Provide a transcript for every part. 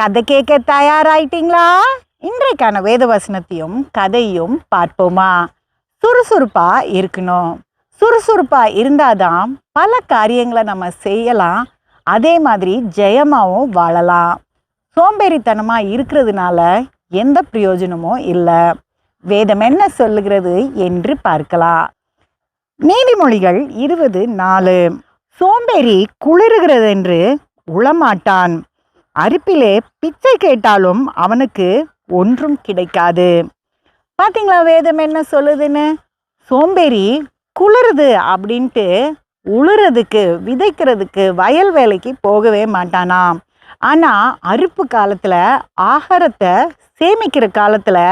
கதை கேட்க தயாராயிட்டீங்களா? இன்றைக்கான வேத வசனத்தையும் கதையும் பார்ப்போமா? சுறுசுறுப்பா இருக்கணும். சுறுசுறுப்பா இருந்தாதான் பல காரியங்களை நம்ம செய்யலாம். அதே மாதிரி ஜெயமாவும் வாழலாம். சோம்பேறித்தனமா இருக்கிறதுனால எந்த பிரயோஜனமும் இல்லை. வேதம் என்ன சொல்லுகிறது என்று பார்க்கலாம். நீதிமொழிகள் இருபது நாலு. சோம்பேறி குளிருகிறதென்று உளமாட்டான். அரிப்பிலே பிச்சை கேட்டாலும் அவனுக்கு ஒன்றும் கிடைக்காது. பாத்தீங்களா வேதம் என்ன சொல்லுதுன்னு? சோம்பேறி குளிருது அப்படின்ட்டு உளுறதுக்கு விதைக்கிறதுக்கு வயல் வேலைக்கு போகவே மாட்டானாம் ஆனால் அறுப்பு காலத்தில் ஆகாரத்தை சேமிக்கிற காலத்தில்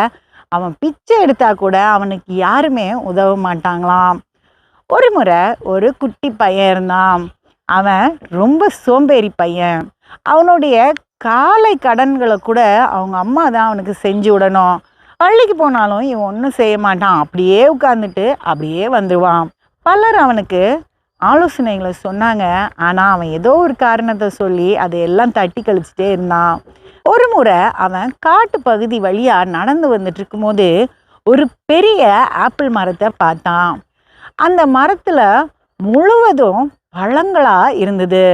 அவன் பிச்சை எடுத்தா கூட அவனுக்கு யாருமே உதவ மாட்டாங்களாம். ஒரு முறை ஒரு குட்டி பையன் இருந்தான். அவன் ரொம்ப சோம்பேறி பையன். அவனுடைய காலை கடன்களை கூட அவங்க அம்மா தான் அவனுக்கு செஞ்சு விடணும். பள்ளிக்கு போனாலும் இவன் ஒன்றும் செய்ய மாட்டான். அப்படியே உட்காந்துட்டு அப்படியே வந்துடுவான் பலர் அவனுக்கு ஆலோசனைகளை சொன்னாங்க. ஆனால் அவன் ஏதோ ஒரு காரணத்தை சொல்லி அதையெல்லாம் தட்டி கழிச்சிட்டே இருந்தான். ஒரு முறை அவன் காட்டு பகுதி வழியாக நடந்து வந்துட்டு இருக்கும்போது ஒரு பெரிய ஆப்பிள் மரத்தை பார்த்தான். அந்த மரத்தில் முழுவதும் பழங்களாக இருந்தது.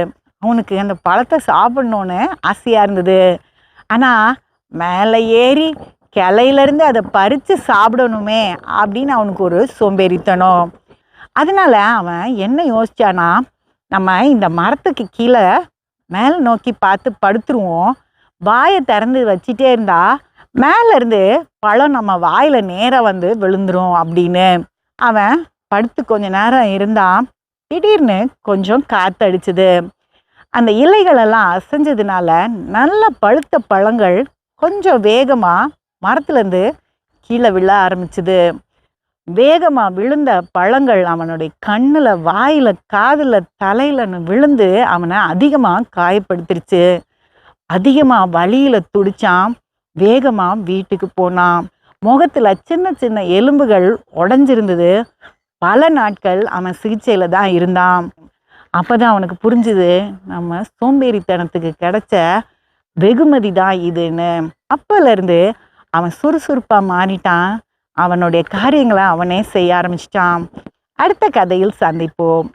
அவனுக்கு அந்த பழத்தை சாப்பிடணுன்னு ஆசையாக இருந்தது. ஆனால் மேலே ஏறி கிளையிலேருந்து அதை பறித்து சாப்பிடணுமே அப்படின்னு அவனுக்கு ஒரு சோம்பேறித்தனம். அதனால அவன் என்ன யோசிச்சானா நம்ம இந்த மரத்துக்கு கீழே மேலே நோக்கி பார்த்து படுத்துருவோம். வாயை திறந்து வச்சிட்டே இருந்தா மேலேருந்து பழம் நம்ம வாயில் நேராக வந்து விழுந்துரும் அப்படின்னு. அவன் படுத்து கொஞ்ச நேரம் இருந்தான். திடீர்னு கொஞ்சம் காத்தடிச்சுது. அந்த இலைகளெல்லாம் அசைஞ்சதுனால நல்ல பழுத்த பழங்கள் கொஞ்சம் வேகமாக மரத்துலேருந்து கீழே விழ ஆரம்பிச்சுது. வேகமாக விழுந்த பழங்கள் அவனுடைய கண்ணில் வாயில் காதில் தலையிலன்னு விழுந்து அவனை அதிகமாக காயப்படுத்திருச்சு. அதிகமாக வழியில் துடிச்சான். வேகமாக வீட்டுக்கு போனான். முகத்தில் சின்ன சின்ன எலும்புகள் உடஞ்சிருந்தது. பல நாட்கள் அவன் சிகிச்சையில் தான் இருந்தான். அப்போ தான் அவனுக்கு புரிஞ்சுது நம்ம சோம்பேறித்தனத்துக்கு கிடைச்ச வெகுமதி தான் இதுன்னு. அப்போலேருந்து அவன் சுறுசுறுப்பாக மாறிட்டான். அவனுடைய காரியங்களை அவனே செய்ய ஆரம்பிச்சிட்டான். அடுத்த கதையில் சந்திப்போம்.